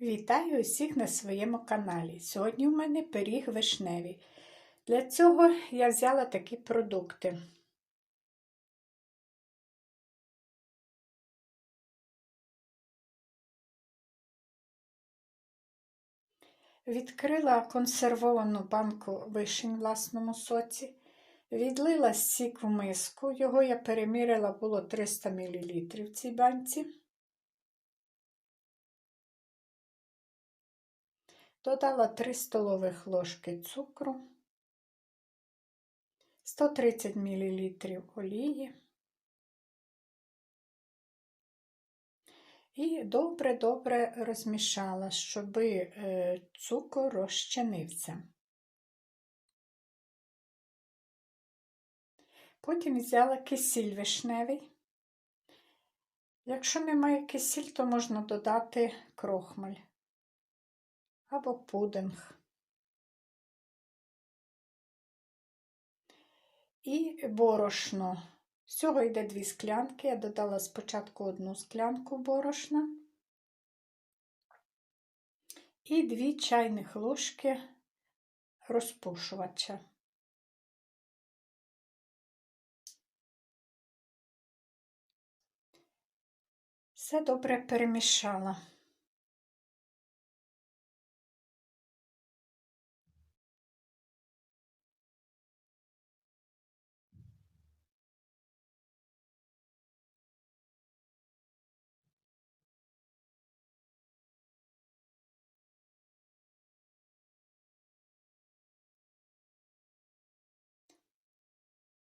Вітаю усіх на своєму каналі. Сьогодні у мене пиріг вишневий. Для цього я взяла такі продукти. Відкрила консервовану банку вишень в власному соці, відлила сік в миску, його я перемірила, було 300 мл в цій банці. Додала 3 столових ложки цукру, 130 мл олії і добре-добре розмішала, щоб е, цукор розчинився. Потім взяла кисіль вишневий. Якщо немає кисіль, то можна додати крохмаль або пудинг. І борошно. Всього йде дві склянки. Я додала спочатку одну склянку борошна і дві чайних ложки розпушувача. Все добре перемішала.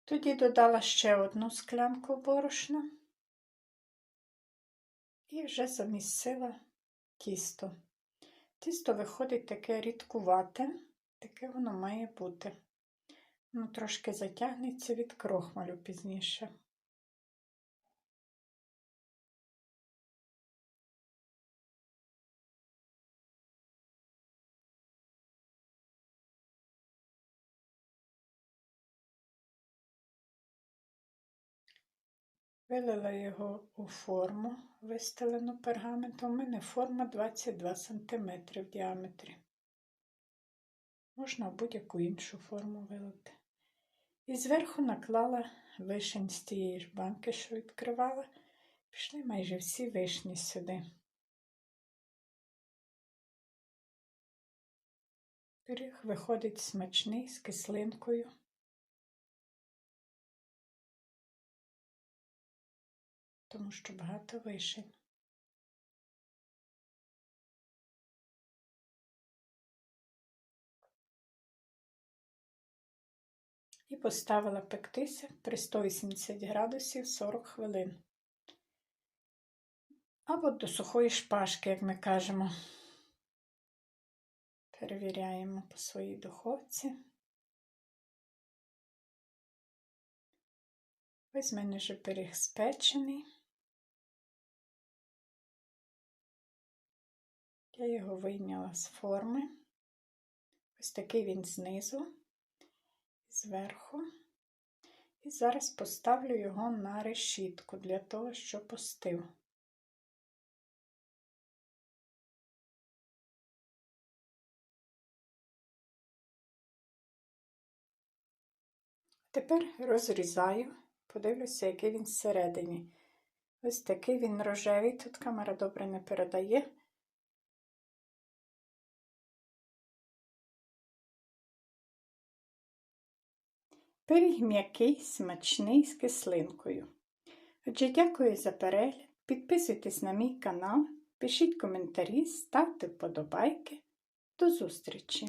Тоді додала ще одну склянку борошна і вже замісила тісто. Тісто виходить таке рідкувате, таке воно має бути. Воно трошки затягнеться від крохмалю пізніше. Вилила його у форму, вистелену пергаментом. У мене форма 22 см в діаметрі. Можна будь-яку іншу форму вилити. І зверху наклала вишень з тієї ж банки, що відкривала. Пішли майже всі вишні сюди. Пиріг виходить смачний з кислинкою. Тому що багато вишень. І поставила пектися при 180 градусів 40 хвилин. Або до сухої шпажки, як ми кажемо. Перевіряємо по своїй духовці. Ось в мене вже пиріг спечений. Я його вийняла з форми. Ось такий він знизу, зверху. І зараз поставлю його на решітку для того, щоб постив. Тепер розрізаю, подивлюся, який він всередині. Ось такий він рожевий, тут камера добре не передає. Пиріг м'який, смачний з кислинкою. Отже, дякую за перегляд. Підписуйтесь на мій канал, пишіть коментарі, ставте вподобайки. До зустрічі!